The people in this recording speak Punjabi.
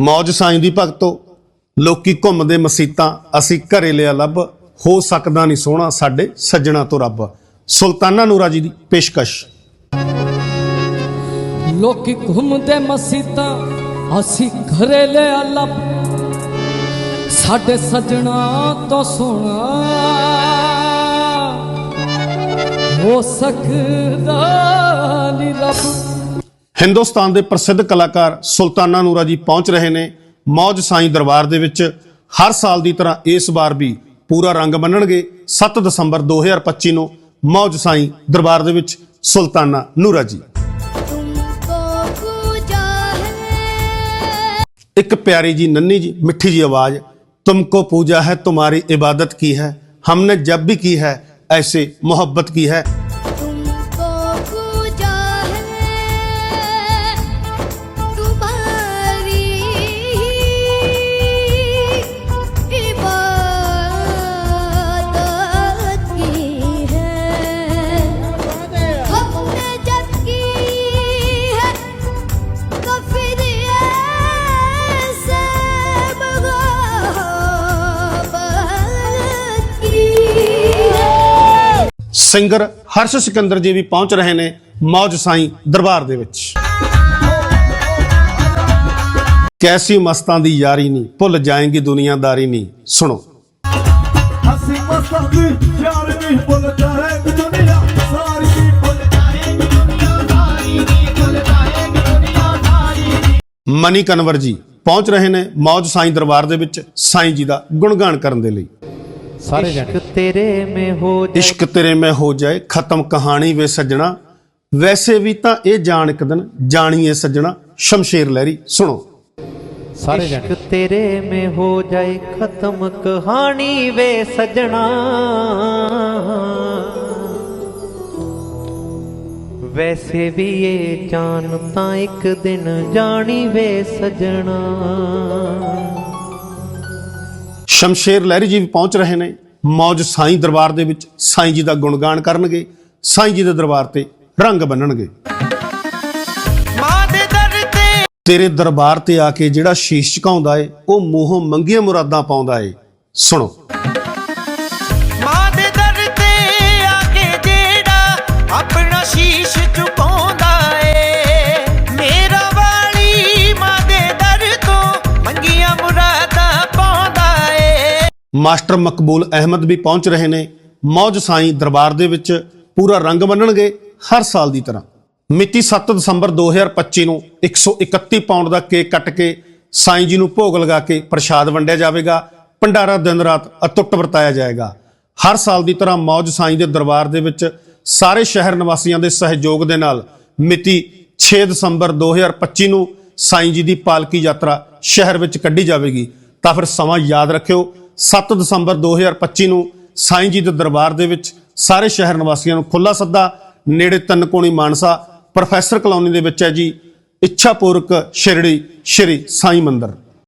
ਮੌਜ ਸਾਈਂ ਦੀ ਭਗਤੋ, ਲੋਕੀ ਘੁੰਮਦੇ ਮਸੀਤਾਂ, ਅਸੀਂ ਘਰੇ ਲਿਆ ਲੱਭ, ਹੋ ਸਕਦਾ ਨਹੀਂ ਸੋਹਣਾ ਸਾਡੇ ਸੱਜਣਾ ਤੋਂ ਰੱਬ। ਸੁਲਤਾਨਾ ਨੂਰਾ ਜੀ ਦੀ ਪੇਸ਼ਕਸ਼। ਲੋਕੀ ਘੁੰਮਦੇ ਮਸੀਤਾਂ, ਅਸੀਂ ਘਰੇ ਲਿਆ ਲੱਭ। ਸਾਡੇ ਸਜਣਾ ਤੋਂ ਸੋਹਣਾ। ਹੋ ਸਕਦਾ ਨਹੀਂ ਰੱਬ। ਹਿੰਦੁਸਤਾਨ ਦੇ ਪ੍ਰਸਿੱਧ ਕਲਾਕਾਰ ਸੁਲਤਾਨਾ ਨੂਰਾ ਜੀ ਪਹੁੰਚ ਰਹੇ ਨੇ ਮੌਜ ਸਾਈਂ ਦਰਬਾਰ ਦੇ ਵਿੱਚ ਹਰ ਸਾਲ ਦੀ ਤਰ੍ਹਾਂ ਇਸ ਵਾਰ ਵੀ ਪੂਰਾ ਰੰਗ ਬੰਨਣਗੇ 7 ਦਸੰਬਰ 2025 ਨੂੰ ਮੌਜ ਸਾਈਂ ਦਰਬਾਰ ਦੇ ਵਿੱਚ ਸੁਲਤਾਨਾ ਨੂਰਾ ਜੀ तुमको पूजा है ਇੱਕ ਪਿਆਰੀ ਜੀ ਨੰਨੀ ਜੀ ਮਿੱਠੀ ਜੀ ਆਵਾਜ਼ ਤੁਮਕੋ ਪੂਜਾ ਹੈ तुम्हारी इबादत की है हमने जब भी की है ऐसे मोहब्बत की है ਸਿੰਗਰ ਹਰਸ਼ ਸਿਕੰਦਰ ਜੀ ਵੀ ਪਹੁੰਚ ਰਹੇ ਨੇ ਮੌਜ ਸਾਈਂ ਦਰਬਾਰ ਦੇ ਵਿੱਚ। ਕੈਸੀ ਮਸਤਾਂ ਦੀ ਯਾਰੀ ਨਹੀਂ ਭੁੱਲ ਜਾਏਗੀ ਦੁਨੀਆਦਾਰੀ ਨਹੀਂ ਸੁਣੋ। ਅਸੀਂ ਮਸਾਂ ਦੀ ਯਾਰ ਨਹੀਂ ਭੁੱਲ ਜਾਏਗੀ ਦੁਨੀਆ ਸਾਰੀ ਦੀ ਭੁੱਲ ਜਾਏਗੀ ਦੁਨੀਆ ਸਾਰੀ ਦੀ ਭੁੱਲ ਜਾਏਗੀ ਦੁਨੀਆ ਸਾਰੀ ਮਨੀ ਕਨਵਰ ਜੀ ਪਹੁੰਚ ਰਹੇ ਨੇ ਮੌਜ ਸਾਈਂ ਦਰਬਾਰ ਦੇ ਵਿੱਚ ਸਾਈਂ ਜੀ ਦਾ ਗੁਣਗਾਨ ਕਰਨ ਦੇ ਲਈ। ਸਾਰੇ ਇਸ਼ਕ ਤੇਰੇ ਮੇ ਹੋ ਜਾਏ। ਇਸ਼ਕ ਤੇਰੇ ਮੈਂ ਹੋ ਜਾਏ ਖਤਮ ਕਹਾਣੀ ਵੇ ਸੱਜਣਾ। ਵੈਸੇ ਵੀ ਤਾਂ ਇਹ ਜਾਣ ਇੱਕ ਦਿਨ ਜਾਣੀਏ ਸੱਜਣਾ। ਸ਼ਮਸ਼ੇਰ ਲਹਿਰੀ ਸੁਣੋ। ਸਾਰੇ ਇਸ਼ਕ ਤੇਰੇ ਮੇ ਹੋ ਜਾਏ ਖਤਮ ਕਹਾਣੀ ਵੇ ਸਜਣਾ। ਵੈਸੇ ਵੀ ਇਹ ਜਾਨ ਤਾਂ ਇੱਕ ਦਿਨ ਜਾਣੀ ਵੇ ਸਜਣਾ। ਸ਼ਮਸ਼ੇਰ ਲਹਿਰੀ ਜੀ ਵੀ ਪਹੁੰਚ ਰਹੇ ਨੇ। ਮੌਜ ਸਾਈਂ ਦਰਬਾਰ ਦੇ ਵਿੱਚ ਸਾਈਂ ਜੀ ਦਾ ਗੁਣਗਾਨ ਕਰਨਗੇ ਸਾਈਂ ਜੀ ਦੇ ਦਰਬਾਰ ਤੇ ਰੰਗ ਬੰਨਣਗੇ। ਤੇਰੇ ਦਰਬਾਰ ਤੇ ਆ ਕੇ ਜਿਹੜਾ ਸ਼ੀਸ਼ ਝੁਕਾਉਂਦਾ ਏ ਉਹ ਮੂੰਹੋਂ ਮੰਗੀਆਂ ਮੁਰਾਦਾਂ ਪਾਉਂਦਾ ਏ। ਸੁਣੋ। ਮਾਸਟਰ ਮਕਬੂਲ ਅਹਿਮਦ ਵੀ ਪਹੁੰਚ ਰਹੇ ਨੇ। ਮੌਜ ਸਾਈਂ ਦਰਬਾਰ ਦੇ ਵਿੱਚ ਪੂਰਾ ਰੰਗ ਬੰਨਣਗੇ ਹਰ ਸਾਲ ਦੀ ਤਰ੍ਹਾਂ। ਮਿਤੀ 7 ਦਸੰਬਰ 2025 ਨੂੰ 131 ਪਾਉਂਡ ਦਾ ਕੇਕ ਕੱਟ ਕੇ ਸਾਈਂ ਜੀ ਨੂੰ ਭੋਗ ਲਗਾ ਕੇ ਪ੍ਰਸ਼ਾਦ ਵੰਡਿਆ ਜਾਵੇਗਾ। ਭੰਡਾਰਾ ਦਿਨ ਰਾਤ ਅਤੁੱਟ ਵਰਤਾਇਆ ਜਾਏਗਾ। ਹਰ ਸਾਲ ਦੀ ਤਰ੍ਹਾਂ ਮੌਜ ਸਾਈਂ ਦੇ ਦਰਬਾਰ ਦੇ ਵਿੱਚ ਸਾਰੇ ਸ਼ਹਿਰ ਨਿਵਾਸੀਆਂ ਦੇ ਸਹਿਯੋਗ ਦੇ ਨਾਲ ਮਿਤੀ 6 ਦਸੰਬਰ 2025 ਨੂੰ ਸਾਈਂ ਜੀ ਦੀ ਪਾਲਕੀ ਯਾਤਰਾ ਸ਼ਹਿਰ ਵਿੱਚ ਕੱਢੀ ਜਾਵੇਗੀ। ਤਾਂ ਫਿਰ ਸਮਾਂ ਯਾਦ ਰੱਖਿਓ। 7 ਦਸੰਬਰ 2025 ਨੂੰ ਸਾਈਂ ਜੀ ਦੇ ਦਰਬਾਰ ਦੇ ਵਿੱਚ ਸਾਰੇ ਸ਼ਹਿਰ ਨਿਵਾਸੀਆਂ ਨੂੰ ਖੁੱਲਾ ਸੱਦਾ, ਨੇੜੇ ਤਨਕੋਣੀ ਮਾਨਸਾ, ਪ੍ਰੋਫੈਸਰ ਕਲੋਨੀ ਦੇ ਵਿੱਚ ਹੈ ਜੀ, ਇੱਛਾਪੂਰਕ ਸ਼ਿਰੜੀ ਸ਼੍ਰੀ ਸਾਈਂ ਮੰਦਰ।